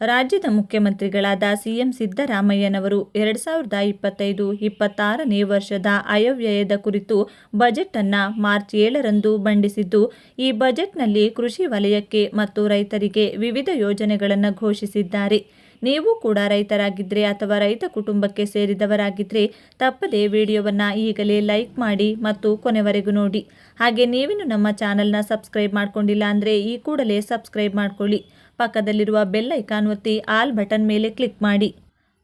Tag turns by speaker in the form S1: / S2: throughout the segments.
S1: ರಾಜ್ಯದ ಮುಖ್ಯಮಂತ್ರಿಗಳಾದ ಸಿಎಂ ಸಿದ್ದರಾಮಯ್ಯನವರು ಎರಡು ಸಾವಿರದ ಇಪ್ಪತ್ತೈದು ಇಪ್ಪತ್ತಾರನೇ ವರ್ಷದ ಆಯವ್ಯಯದ ಕುರಿತು ಬಜೆಟ್ ಅನ್ನು ಮಾರ್ಚ್ ಏಳರಂದು ಮಂಡಿಸಿದ್ದು, ಈ ಬಜೆಟ್ನಲ್ಲಿ ಕೃಷಿ ವಲಯಕ್ಕೆ ಮತ್ತು ರೈತರಿಗೆ ವಿವಿಧ ಯೋಜನೆಗಳನ್ನು ಘೋಷಿಸಿದ್ದಾರೆ. ನೀವು ಕೂಡ ರೈತರಾಗಿದ್ದರೆ ಅಥವಾ ರೈತ ಕುಟುಂಬಕ್ಕೆ ಸೇರಿದವರಾಗಿದ್ದರೆ ತಪ್ಪದೇ ವಿಡಿಯೋವನ್ನು ಈಗಲೇ ಲೈಕ್ ಮಾಡಿ ಮತ್ತು ಕೊನೆವರೆಗೂ ನೋಡಿ. ಹಾಗೆ ನೀವಿನ್ನು ನಮ್ಮ ಚಾನಲ್ನ ಸಬ್ಸ್ಕ್ರೈಬ್ ಮಾಡ್ಕೊಂಡಿಲ್ಲ ಅಂದರೆ ಈ ಕೂಡಲೇ ಸಬ್ಸ್ಕ್ರೈಬ್ ಮಾಡ್ಕೊಳ್ಳಿ. ಪಕ್ಕದಲ್ಲಿರುವ ಬೆಲ್ ಐಕಾನ್ ಒತ್ತಿ ಆಲ್ ಬಟನ್ ಮೇಲೆ ಕ್ಲಿಕ್ ಮಾಡಿ.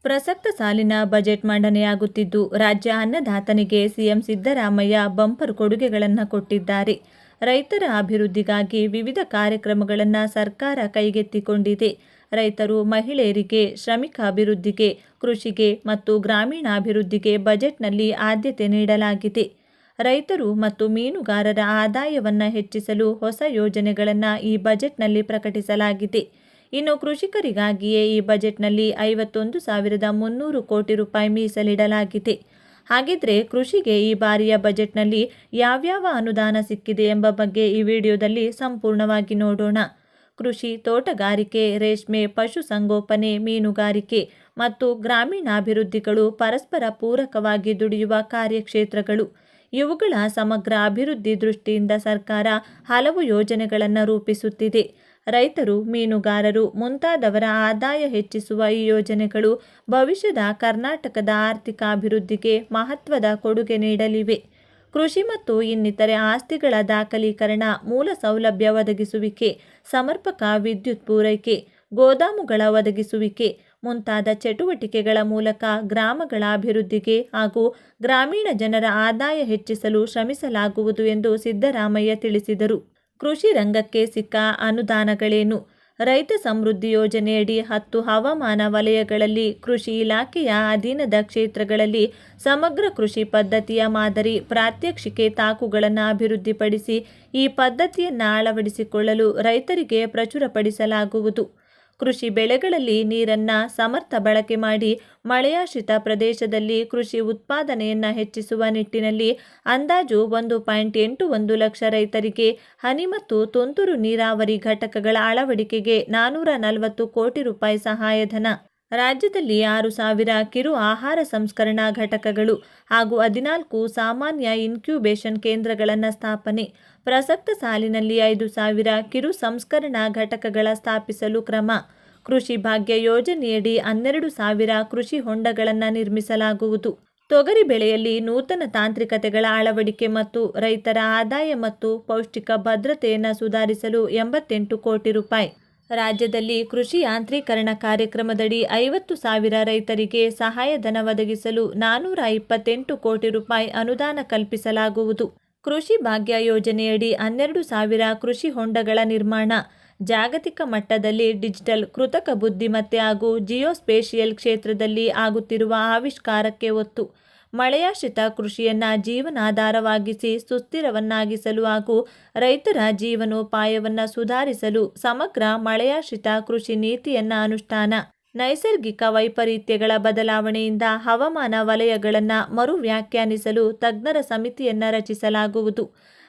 S1: ಪ್ರಸಕ್ತ ಸಾಲಿನ ಬಜೆಟ್ ಮಂಡನೆಯಾಗುತ್ತಿದ್ದು, ರಾಜ್ಯ ಅನ್ನದಾತನಿಗೆ ಸಿಎಂ ಸಿದ್ದರಾಮಯ್ಯ ಬಂಪರ್ ಕೊಡುಗೆಗಳನ್ನು ಕೊಟ್ಟಿದ್ದಾರೆ. ರೈತರ ಅಭಿವೃದ್ಧಿಗಾಗಿ ವಿವಿಧ ಕಾರ್ಯಕ್ರಮಗಳನ್ನು ಸರ್ಕಾರ ಕೈಗೆತ್ತಿಕೊಂಡಿದೆ. ರೈತರು ಮಹಿಳೆಯರಿಗೆ, ಶ್ರಮಿಕ ಅಭಿವೃದ್ಧಿಗೆ, ಕೃಷಿಗೆ ಮತ್ತು ಗ್ರಾಮೀಣಾಭಿವೃದ್ಧಿಗೆ ಬಜೆಟ್ನಲ್ಲಿ ಆದ್ಯತೆ ನೀಡಲಾಗಿದೆ. ರೈತರು ಮತ್ತು ಮೀನುಗಾರರ ಆದಾಯವನ್ನು ಹೆಚ್ಚಿಸಲು ಹೊಸ ಯೋಜನೆಗಳನ್ನು ಈ ಬಜೆಟ್ನಲ್ಲಿ ಪ್ರಕಟಿಸಲಾಗಿದೆ. ಇನ್ನು ಕೃಷಿಕರಿಗಾಗಿಯೇ ಈ ಬಜೆಟ್ನಲ್ಲಿ ಐವತ್ತೊಂದು ಸಾವಿರದ ಮುನ್ನೂರು ಕೋಟಿ ರೂಪಾಯಿ ಮೀಸಲಿಡಲಾಗಿದೆ. ಹಾಗಿದ್ರೆ ಕೃಷಿಗೆ ಈ ಬಾರಿಯ ಬಜೆಟ್ನಲ್ಲಿ ಯಾವ್ಯಾವ ಅನುದಾನ ಸಿಕ್ಕಿದೆ ಎಂಬ ಬಗ್ಗೆ ಈ ವಿಡಿಯೋದಲ್ಲಿ ಸಂಪೂರ್ಣವಾಗಿ ನೋಡೋಣ. ಕೃಷಿ ತೋಟಗಾರಿಕೆ, ರೇಷ್ಮೆ ಪಶುಸಂಗೋಪನೆ ಮೀನುಗಾರಿಕೆ ಮತ್ತು ಗ್ರಾಮೀಣಾಭಿವೃದ್ಧಿಗಳು ಪರಸ್ಪರ ಪೂರಕವಾಗಿ ದುಡಿಯುವ ಕಾರ್ಯಕ್ಷೇತ್ರಗಳು. ಇವುಗಳ ಸಮಗ್ರ ಅಭಿವೃದ್ಧಿ ದೃಷ್ಟಿಯಿಂದ ಸರ್ಕಾರ ಹಲವು ಯೋಜನೆಗಳನ್ನು ರೂಪಿಸುತ್ತಿದೆ. ರೈತರು, ಮೀನುಗಾರರು ಮುಂತಾದವರ ಆದಾಯ ಹೆಚ್ಚಿಸುವ ಈ ಯೋಜನೆಗಳು ಭವಿಷ್ಯದ ಕರ್ನಾಟಕದ ಆರ್ಥಿಕ ಅಭಿವೃದ್ಧಿಗೆ ಮಹತ್ವದ ಕೊಡುಗೆ ನೀಡಲಿವೆ. ಕೃಷಿ ಮತ್ತು ಇನ್ನಿತರೆ ಆಸ್ತಿಗಳ ದಾಖಲೀಕರಣ, ಮೂಲ ಸೌಲಭ್ಯ ಒದಗಿಸುವಿಕೆ, ಸಮರ್ಪಕ ವಿದ್ಯುತ್ ಪೂರೈಕೆ, ಗೋದಾಮುಗಳ ಒದಗಿಸುವಿಕೆ ಮುಂತಾದ ಚಟುವಟಿಕೆಗಳ ಮೂಲಕ ಗ್ರಾಮಗಳ ಅಭಿವೃದ್ಧಿಗೆ ಹಾಗೂ ಗ್ರಾಮೀಣ ಜನರ ಆದಾಯ ಹೆಚ್ಚಿಸಲು ಶ್ರಮಿಸಲಾಗುವುದು ಎಂದು ಸಿದ್ದರಾಮಯ್ಯ ತಿಳಿಸಿದರು. ಕೃಷಿ ರಂಗಕ್ಕೆ ಸಿಕ್ಕ ಅನುದಾನಗಳೇನು? ರೈತ ಸಮೃದ್ಧಿ ಯೋಜನೆಯಡಿ ಹತ್ತು ಹವಾಮಾನ ವಲಯಗಳಲ್ಲಿ ಕೃಷಿ ಇಲಾಖೆಯ ಅಧೀನದ ಕ್ಷೇತ್ರಗಳಲ್ಲಿ ಸಮಗ್ರ ಕೃಷಿ ಪದ್ಧತಿಯ ಮಾದರಿ ಪ್ರಾತ್ಯಕ್ಷಿಕೆ ತಾಕುಗಳನ್ನು ಅಭಿವೃದ್ಧಿಪಡಿಸಿ ಈ ಪದ್ಧತಿಯನ್ನು ಅಳವಡಿಸಿಕೊಳ್ಳಲು ರೈತರಿಗೆ ಪ್ರಚುರಪಡಿಸಲಾಗುವುದು. ಕೃಷಿ ಬೆಳೆಗಳಲ್ಲಿ ನೀರನ್ನು ಸಮರ್ಥ ಬಳಕೆ ಮಾಡಿ ಮಳೆಯಾಶ್ರಿತ ಪ್ರದೇಶದಲ್ಲಿ ಕೃಷಿ ಉತ್ಪಾದನೆಯನ್ನು ಹೆಚ್ಚಿಸುವ ನಿಟ್ಟಿನಲ್ಲಿ ಅಂದಾಜು ಒಂದು ಪಾಯಿಂಟ್ ಎಂಟು ಒಂದು ಲಕ್ಷ ರೈತರಿಗೆ ಹನಿ ಮತ್ತು ತುಂತುರು ನೀರಾವರಿ ಘಟಕಗಳ ಅಳವಡಿಕೆಗೆ ನಾನೂರ ನಲವತ್ತು ಕೋಟಿ ರೂಪಾಯಿ ಸಹಾಯಧನ. ರಾಜ್ಯದಲ್ಲಿ ಆರು ಸಾವಿರ ಕಿರು ಆಹಾರ ಸಂಸ್ಕರಣಾ ಘಟಕಗಳು ಹಾಗೂ ಹದಿನಾಲ್ಕು ಸಾಮಾನ್ಯ ಇನ್ಕ್ಯುಬೇಷನ್ ಕೇಂದ್ರಗಳನ್ನು ಸ್ಥಾಪನೆ. ಪ್ರಸಕ್ತ ಸಾಲಿನಲ್ಲಿ ಐದು ಸಾವಿರ ಕಿರು ಸಂಸ್ಕರಣಾ ಘಟಕಗಳ ಸ್ಥಾಪಿಸಲು ಕ್ರಮ. ಕೃಷಿ ಭಾಗ್ಯ ಯೋಜನೆಯಡಿ ಹನ್ನೆರಡು ಸಾವಿರ ಕೃಷಿ ಹೊಂಡಗಳನ್ನು ನಿರ್ಮಿಸಲಾಗುವುದು. ತೊಗರಿ ಬೆಳೆಯಲ್ಲಿ ನೂತನ ತಾಂತ್ರಿಕತೆಗಳ ಅಳವಡಿಕೆ ಮತ್ತು ರೈತರ ಆದಾಯ ಮತ್ತು ಪೌಷ್ಟಿಕ ಭದ್ರತೆಯನ್ನು ಸುಧಾರಿಸಲು ಎಂಬತ್ತೆಂಟು ಕೋಟಿ ರೂಪಾಯಿ. ರಾಜ್ಯದಲ್ಲಿ ಕೃಷಿ ಯಾಂತ್ರೀಕರಣ ಕಾರ್ಯಕ್ರಮದಡಿ ಐವತ್ತು ಸಾವಿರ ರೈತರಿಗೆ ಸಹಾಯಧನ ಒದಗಿಸಲು ನಾನೂರ ಇಪ್ಪತ್ತೆಂಟು ಕೋಟಿ ರೂಪಾಯಿ ಅನುದಾನ ಕಲ್ಪಿಸಲಾಗುವುದು. ಕೃಷಿ ಭಾಗ್ಯ ಯೋಜನೆಯಡಿ ಹನ್ನೆರಡು ಸಾವಿರ ಕೃಷಿ ಹೊಂಡಗಳ ನಿರ್ಮಾಣ, ಜಾಗತಿಕ ಮಟ್ಟದಲ್ಲಿ ಡಿಜಿಟಲ್ ಕೃತಕ ಬುದ್ಧಿಮತ್ತೆ ಹಾಗೂ ಜಿಯೋಸ್ಪೇಷಿಯಲ್ ಕ್ಷೇತ್ರದಲ್ಲಿ ಆಗುತ್ತಿರುವ ಆವಿಷ್ಕಾರಕ್ಕೆ ಒತ್ತು. ಮಳೆಯಾಶ್ರಿತ ಕೃಷಿಯನ್ನ ಜೀವನಾಧಾರವಾಗಿಸಿ ಸುಸ್ಥಿರವನ್ನಾಗಿಸಲು ಹಾಗೂ ರೈತರ ಜೀವನೋಪಾಯವನ್ನು ಸುಧಾರಿಸಲು ಸಮಗ್ರ ಮಳೆಯಾಶ್ರಿತ ಕೃಷಿ ನೀತಿಯನ್ನು ಅನುಷ್ಠಾನ ನೈಸರ್ಗಿಕ ವೈಪರೀತ್ಯಗಳ ಬದಲಾವಣೆಯಿಂದ ಹವಾಮಾನ ವಲಯಗಳನ್ನು ಮರು ವ್ಯಾಖ್ಯಾನಿಸಲು ತಜ್ಞರ ಸಮಿತಿಯನ್ನು ರಚಿಸಲಾಗುವುದು.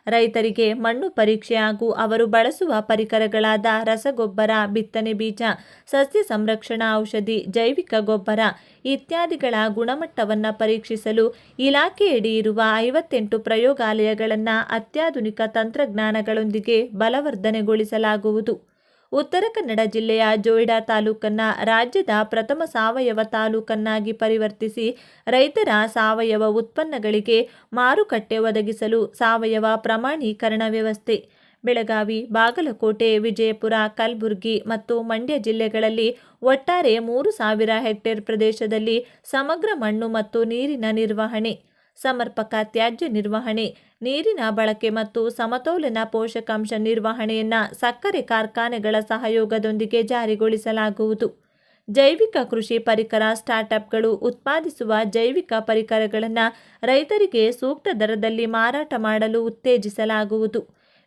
S1: ರೈತರಿಗೆ ಮಣ್ಣು ಪರೀಕ್ಷೆ ಹಾಗೂ ಅವರು ಬಳಸುವ ಪರಿಕರಗಳಾದ ರಸಗೊಬ್ಬರ, ಬಿತ್ತನೆ ಬೀಜ, ಸಸ್ಯ ಸಂರಕ್ಷಣಾ ಔಷಧಿ, ಜೈವಿಕ ಗೊಬ್ಬರ ಇತ್ಯಾದಿಗಳ ಗುಣಮಟ್ಟವನ್ನು ಪರೀಕ್ಷಿಸಲು ಇಲಾಖೆಯಡಿ ಇರುವ ಐವತ್ತೆಂಟು ಪ್ರಯೋಗಾಲಯಗಳನ್ನು ಅತ್ಯಾಧುನಿಕ ತಂತ್ರಜ್ಞಾನಗಳೊಂದಿಗೆ ಬಲವರ್ಧನೆಗೊಳಿಸಲಾಗುವುದು. ಉತ್ತರ ಕನ್ನಡ ಜಿಲ್ಲೆಯ ಜೋಯಿಡಾ ತಾಲೂಕನ್ನು ರಾಜ್ಯದ ಪ್ರಥಮ ಸಾವಯವ ತಾಲೂಕನ್ನಾಗಿ ಪರಿವರ್ತಿಸಿ ರೈತರ ಸಾವಯವ ಉತ್ಪನ್ನಗಳಿಗೆ ಮಾರುಕಟ್ಟೆ ಒದಗಿಸಲು ಸಾವಯವ ಪ್ರಮಾಣೀಕರಣ ವ್ಯವಸ್ಥೆ. ಬೆಳಗಾವಿ, ಬಾಗಲಕೋಟೆ, ವಿಜಯಪುರ, ಕಲಬುರಗಿ ಮತ್ತು ಮಂಡ್ಯ ಜಿಲ್ಲೆಗಳಲ್ಲಿ ಒಟ್ಟಾರೆ ಮೂರು ಸಾವಿರ ಹೆಕ್ಟೇರ್ ಪ್ರದೇಶದಲ್ಲಿ ಸಮಗ್ರ ಮಣ್ಣು ಮತ್ತು ನೀರಿನ ನಿರ್ವಹಣೆ. ಸಮರ್ಪಕ ತ್ಯಾಜ್ಯ ನಿರ್ವಹಣೆ, ನೀರಿನ ಬಳಕೆ ಮತ್ತು ಸಮತೋಲನ ಪೋಷಕಾಂಶ ನಿರ್ವಹಣೆಯನ್ನು ಸಕ್ಕರೆ ಕಾರ್ಖಾನೆಗಳ ಸಹಯೋಗದೊಂದಿಗೆ ಜಾರಿಗೊಳಿಸಲಾಗುವುದು. ಜೈವಿಕ ಕೃಷಿ ಪರಿಕರ ಸ್ಟಾರ್ಟ್ಅಪ್ಗಳು ಉತ್ಪಾದಿಸುವ ಜೈವಿಕ ಪರಿಕರಗಳನ್ನು ರೈತರಿಗೆ ಸೂಕ್ತ ದರದಲ್ಲಿ ಮಾರಾಟ ಮಾಡಲು ಉತ್ತೇಜಿಸಲಾಗುವುದು.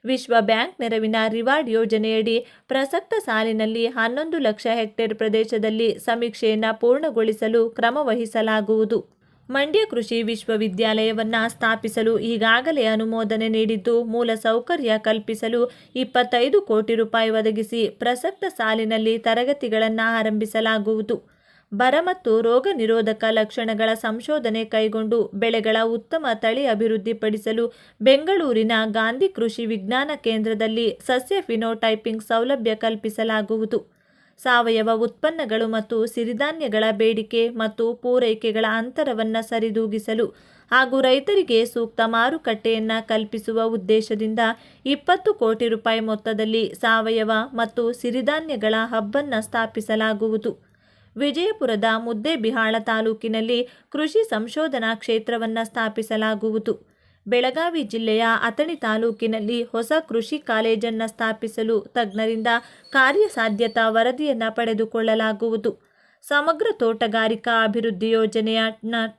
S1: ವಿಶ್ವ ಬ್ಯಾಂಕ್ ನೆರವಿನ ರಿವಾರ್ಡ್ ಯೋಜನೆಯಡಿ ಪ್ರಸಕ್ತ ಸಾಲಿನಲ್ಲಿ ಹನ್ನೊಂದು ಲಕ್ಷ ಹೆಕ್ಟೇರ್ ಪ್ರದೇಶದಲ್ಲಿ ಸಮೀಕ್ಷೆಯನ್ನು ಪೂರ್ಣಗೊಳಿಸಲು ಕ್ರಮ ವಹಿಸಲಾಗುವುದು. ಮಂಡ್ಯ ಕೃಷಿ ವಿಶ್ವವಿದ್ಯಾಲಯವನ್ನು ಸ್ಥಾಪಿಸಲು ಈಗಾಗಲೇ ಅನುಮೋದನೆ ನೀಡಿದ್ದು, ಮೂಲ ಸೌಕರ್ಯ ಕಲ್ಪಿಸಲು ಇಪ್ಪತ್ತೈದು ಕೋಟಿ ರೂಪಾಯಿ ಒದಗಿಸಿ ಪ್ರಸಕ್ತ ಸಾಲಿನಲ್ಲಿ ತರಗತಿಗಳನ್ನು ಆರಂಭಿಸಲಾಗುವುದು. ಬರ ಮತ್ತು ರೋಗ ನಿರೋಧಕ ಲಕ್ಷಣಗಳ ಸಂಶೋಧನೆ ಕೈಗೊಂಡು ಬೆಳೆಗಳ ಉತ್ತಮ ತಳಿ ಅಭಿವೃದ್ಧಿಪಡಿಸಲು ಬೆಂಗಳೂರಿನ ಗಾಂಧಿ ಕೃಷಿ ವಿಜ್ಞಾನ ಕೇಂದ್ರದಲ್ಲಿ ಸಸ್ಯ ಫಿನೋಟೈಪಿಂಗ್ ಸೌಲಭ್ಯ ಕಲ್ಪಿಸಲಾಗುವುದು. ಸಾವಯವ ಉತ್ಪನ್ನಗಳು ಮತ್ತು ಸಿರಿಧಾನ್ಯಗಳ ಬೇಡಿಕೆ ಮತ್ತು ಪೂರೈಕೆಗಳ ಅಂತರವನ್ನು ಸರಿದೂಗಿಸಲು ಹಾಗೂ ರೈತರಿಗೆ ಸೂಕ್ತ ಮಾರುಕಟ್ಟೆಯನ್ನು ಕಲ್ಪಿಸುವ ಉದ್ದೇಶದಿಂದ ಇಪ್ಪತ್ತು ಕೋಟಿ ರೂಪಾಯಿ ಮೊತ್ತದಲ್ಲಿ ಸಾವಯವ ಮತ್ತು ಸಿರಿಧಾನ್ಯಗಳ ಹಬ್ಬನ್ನು ಸ್ಥಾಪಿಸಲಾಗುವುದು. ವಿಜಯಪುರದ ಮುದ್ದೇಬಿಹಾಳ ತಾಲೂಕಿನಲ್ಲಿ ಕೃಷಿ ಸಂಶೋಧನಾ ಕ್ಷೇತ್ರವನ್ನು ಸ್ಥಾಪಿಸಲಾಗುವುದು. ಬೆಳಗಾವಿ ಜಿಲ್ಲೆಯ ಅಥಣಿ ತಾಲೂಕಿನಲ್ಲಿ ಹೊಸ ಕೃಷಿ ಕಾಲೇಜನ್ನು ಸ್ಥಾಪಿಸಲು ತಜ್ಞರಿಂದ ಕಾರ್ಯಸಾಧ್ಯತಾ ವರದಿಯನ್ನು ಪಡೆದುಕೊಳ್ಳಲಾಗುವುದು. ಸಮಗ್ರ ತೋಟಗಾರಿಕಾ ಅಭಿವೃದ್ಧಿ ಯೋಜನೆಯ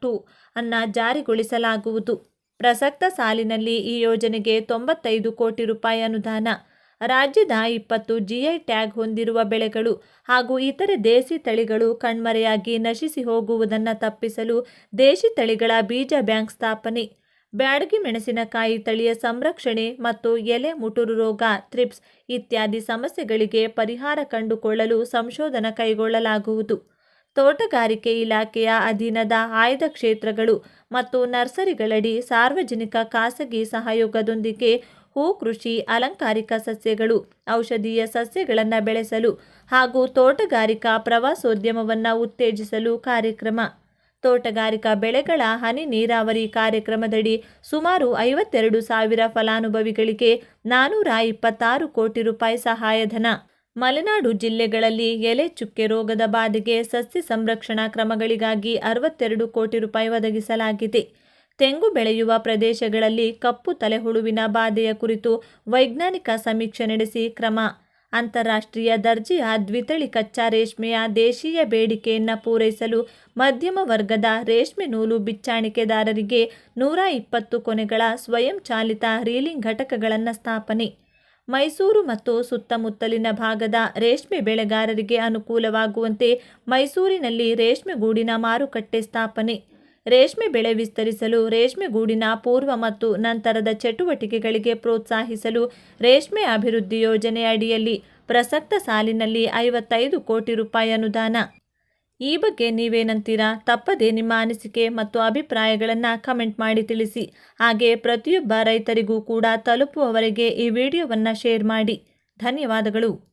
S1: ಟು ಅನ್ನು ಜಾರಿಗೊಳಿಸಲಾಗುವುದು. ಪ್ರಸಕ್ತ ಸಾಲಿನಲ್ಲಿ ಈ ಯೋಜನೆಗೆ ತೊಂಬತ್ತೈದು ಕೋಟಿ ರೂಪಾಯಿ ಅನುದಾನ, ರಾಜ್ಯದ ಇಪ್ಪತ್ತು ಜಿಐ ಟ್ಯಾಗ್ ಹೊಂದಿರುವ ಬೆಳೆಗಳು ಹಾಗೂ ಇತರೆ ದೇಸಿ ತಳಿಗಳು ಕಣ್ಮರೆಯಾಗಿ ನಶಿಸಿ ಹೋಗುವುದನ್ನು ತಪ್ಪಿಸಲು ದೇಶಿ ತಳಿಗಳ ಬೀಜ ಬ್ಯಾಂಕ್ ಸ್ಥಾಪನೆ ಬ್ಯಾಡಗಿ ಮೆಣಸಿನಕಾಯಿ ತಳಿಯ ಸಂರಕ್ಷಣೆ ಮತ್ತು ಎಲೆ ಮುಟುರು ರೋಗ, ಥ್ರಿಪ್ಸ್ ಇತ್ಯಾದಿ ಸಮಸ್ಯೆಗಳಿಗೆ ಪರಿಹಾರ ಕಂಡುಕೊಳ್ಳಲು ಸಂಶೋಧನೆ ಕೈಗೊಳ್ಳಲಾಗುವುದು. ತೋಟಗಾರಿಕೆ ಇಲಾಖೆಯ ಅಧೀನದ ಆಯ್ದ ಕ್ಷೇತ್ರಗಳು ಮತ್ತು ನರ್ಸರಿಗಳಡಿ ಸಾರ್ವಜನಿಕ ಖಾಸಗಿ ಸಹಯೋಗದೊಂದಿಗೆ ಹೂ ಕೃಷಿ, ಅಲಂಕಾರಿಕ ಸಸ್ಯಗಳು, ಔಷಧೀಯ ಸಸ್ಯಗಳನ್ನು ಬೆಳೆಸಲು ಹಾಗೂ ತೋಟಗಾರಿಕಾ ಪ್ರವಾಸೋದ್ಯಮವನ್ನು ಉತ್ತೇಜಿಸಲು ಕಾರ್ಯಕ್ರಮ. ತೋಟಗಾರಿಕಾ ಬೆಳೆಗಳ ಹನಿ ನೀರಾವರಿ ಕಾರ್ಯಕ್ರಮದಡಿ ಸುಮಾರು ಐವತ್ತೆರಡು ಸಾವಿರ ಫಲಾನುಭವಿಗಳಿಗೆ ನಾನೂರ ಇಪ್ಪತ್ತಾರು ಕೋಟಿ ರೂಪಾಯಿ ಸಹಾಯಧನ. ಮಲೆನಾಡು ಜಿಲ್ಲೆಗಳಲ್ಲಿ ಎಲೆ ಚುಕ್ಕೆ ರೋಗದ ಬಾಧೆಗೆ ಸಸ್ಯ ಸಂರಕ್ಷಣಾ ಕ್ರಮಗಳಿಗಾಗಿ ಅರವತ್ತೆರಡು ಕೋಟಿ ರೂಪಾಯಿ ಒದಗಿಸಲಾಗಿದೆ. ತೆಂಗು ಬೆಳೆಯುವ ಪ್ರದೇಶಗಳಲ್ಲಿ ಕಪ್ಪು ತಲೆಹುಳುವಿನ ಬಾಧೆಯ ಕುರಿತು ವೈಜ್ಞಾನಿಕ ಸಮೀಕ್ಷೆ ನಡೆಸಿ ಕ್ರಮ ಅಂತಾರಾಷ್ಟ್ರೀಯ ದರ್ಜೆಯ ದ್ವಿತಳಿ ಕಚ್ಚಾ ರೇಷ್ಮೆಯ ದೇಶೀಯ ಬೇಡಿಕೆಯನ್ನು ಪೂರೈಸಲು ಮಧ್ಯಮ ವರ್ಗದ ರೇಷ್ಮೆ ನೂಲು ಬಿಚ್ಚಾಣಿಕೆದಾರರಿಗೆ ನೂರ ಇಪ್ಪತ್ತು ಕೊನೆಗಳ ಸ್ವಯಂ ಚಾಲಿತ ರೀಲಿಂಗ್ ಘಟಕಗಳನ್ನು ಸ್ಥಾಪನೆ. ಮೈಸೂರು ಮತ್ತು ಸುತ್ತಮುತ್ತಲಿನ ಭಾಗದ ರೇಷ್ಮೆ ಬೆಳೆಗಾರರಿಗೆ ಅನುಕೂಲವಾಗುವಂತೆ ಮೈಸೂರಿನಲ್ಲಿ ರೇಷ್ಮೆಗೂಡಿನ ಮಾರುಕಟ್ಟೆ ಸ್ಥಾಪನೆ. ರೇಷ್ಮೆ ಬೆಳೆ ವಿಸ್ತರಿಸಲು ರೇಷ್ಮೆ ಗೂಡಿನ ಪೂರ್ವ ಮತ್ತು ನಂತರದ ಚಟುವಟಿಕೆಗಳಿಗೆ ಪ್ರೋತ್ಸಾಹಿಸಲು ರೇಷ್ಮೆ ಅಭಿವೃದ್ಧಿ ಯೋಜನೆ ಅಡಿಯಲ್ಲಿ ಪ್ರಸಕ್ತ ಸಾಲಿನಲ್ಲಿ ಐವತ್ತೈದು ಕೋಟಿ ರೂಪಾಯಿ ಅನುದಾನ. ಈ ಬಗ್ಗೆ ನೀವೇನಂತೀರಾ? ತಪ್ಪದೆ ನಿಮ್ಮ ಅನಿಸಿಕೆ ಮತ್ತು ಅಭಿಪ್ರಾಯಗಳನ್ನು ಕಮೆಂಟ್ ಮಾಡಿ ತಿಳಿಸಿ. ಹಾಗೆ ಪ್ರತಿಯೊಬ್ಬ ರೈತರಿಗೂ ಕೂಡ ತಲುಪುವವರೆಗೆ ಈ ವಿಡಿಯೋವನ್ನು ಶೇರ್ ಮಾಡಿ. ಧನ್ಯವಾದಗಳು.